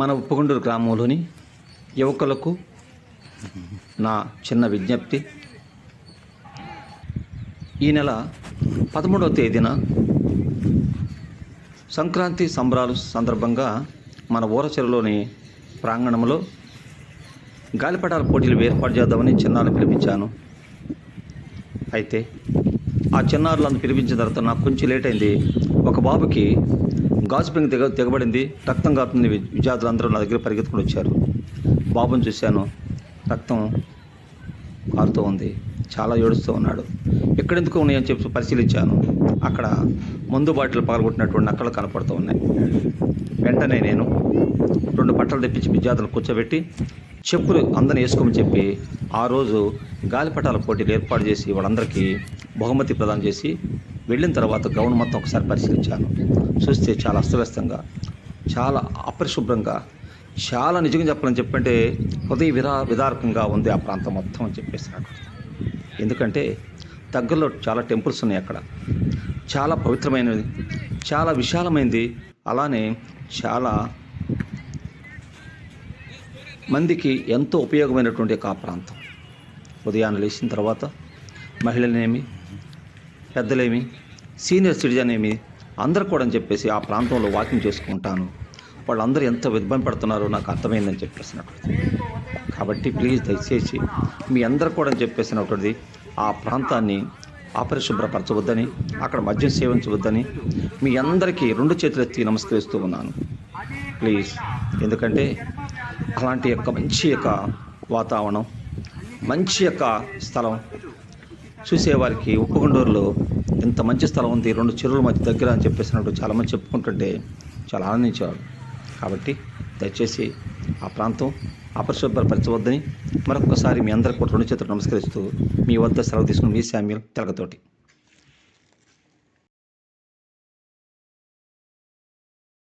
మన ఉప్పగుండూరు గ్రామంలోని యువకులకు నా చిన్న విజ్ఞప్తి. ఈ నెల పదమూడవ తేదీన సంక్రాంతి సంబరాలు సందర్భంగా మన ఊరచెరులోని ప్రాంగణంలో గాలిపటాల పోటీలు ఏర్పాటు చేద్దామని చిన్నారిని పిలిపించాను. అయితే ఆ చిన్నారులను పిలిపించిన తర్వాత నాకు కొంచెం లేట్ అయింది. ఒక బాబుకి గాజు తెగ దిగ దిగబడింది రక్తం కాపుతుంది విద్యార్థులందరూ నా దగ్గర పరిగెత్తుకుని వచ్చారు. బాబుని చూశాను. రక్తం కారుతూ ఉంది. చాలా ఏడుస్తూ ఉన్నాడు. ఎక్కడెందుకు ఉన్నాయని చెప్పి పరిశీలించాను. అక్కడ మందు బాటిల్ పాల్గొట్టినటువంటి నక్కలు కనపడుతూ ఉన్నాయి. వెంటనే నేను రెండు బట్టలు తెప్పించి విద్యార్థులు కూర్చోబెట్టి చెప్పులు అందరిని వేసుకోమని చెప్పి ఆ రోజు గాలిపటాల పోటీలు ఏర్పాటు చేసి వాళ్ళందరికీ బహుమతి ప్రదానం చేసి వెళ్ళిన తర్వాత గ్రౌండ్ మొత్తం ఒకసారి పరిశీలించాను చూస్తే చాలా అస్తవ్యస్తంగా చాలా అపరిశుభ్రంగా చాలా నిజంగా చెప్పాలని చెప్పంటే హృదయ విరా విదారకంగా ఉంది ఆ ప్రాంతం మొత్తం అని చెప్పేసి ఎందుకంటే దగ్గరలో చాలా టెంపుల్స్ ఉన్నాయి అక్కడ. చాలా పవిత్రమైనది చాలా విశాలమైనది అలానే చాలా మందికి ఎంతో ఉపయోగమైనటువంటి ఒక ఆ ప్రాంతం. ఉదయాన్నే లేచిన తర్వాత మహిళలేమి పెద్దలేమి సీనియర్ సిటిజన్ ఏమి అందరు కూడా అని చెప్పేసి ఆ ప్రాంతంలో వాకింగ్ చేసుకుంటాను. వాళ్ళందరూ ఎంత ఇబ్బంది పెడుతున్నారో నాకు అర్థమైందని చెప్పేసినటువంటిది కాబట్టి ప్లీజ్ దయచేసి మీ అందరు కూడా అని చెప్పేసినటువంటిది ఆ ప్రాంతాన్ని అపరిశుభ్రపరచవద్దని అక్కడ మద్యం సేవించవద్దని మీ అందరికీ రెండు చేతులు ఎత్తి నమస్కరిస్తూ ఉన్నాను. ప్లీజ్ ఎందుకంటే అలాంటి యొక్క మంచి యొక్క వాతావరణం మంచి యొక్క స్థలం చూసేవారికి ఉప్పగుండూరులో ఇంత మంచి స్థలం ఉంది రెండు చెరువుల మధ్య దగ్గర అని చెప్పేసినట్టు చాలామంది చెప్పుకుంటుంటే చాలా ఆనందించేవాడు కాబట్టి దయచేసి ఆ ప్రాంతం అపరిశుభ్రపరచవద్దని మరొకసారి మీ అందరికీ కూడా రెండు చేతులు నమస్కరిస్తూ మీ వద్ద సెలవు తీసుకుని మీ శామ్యుల్ తెలగతోటి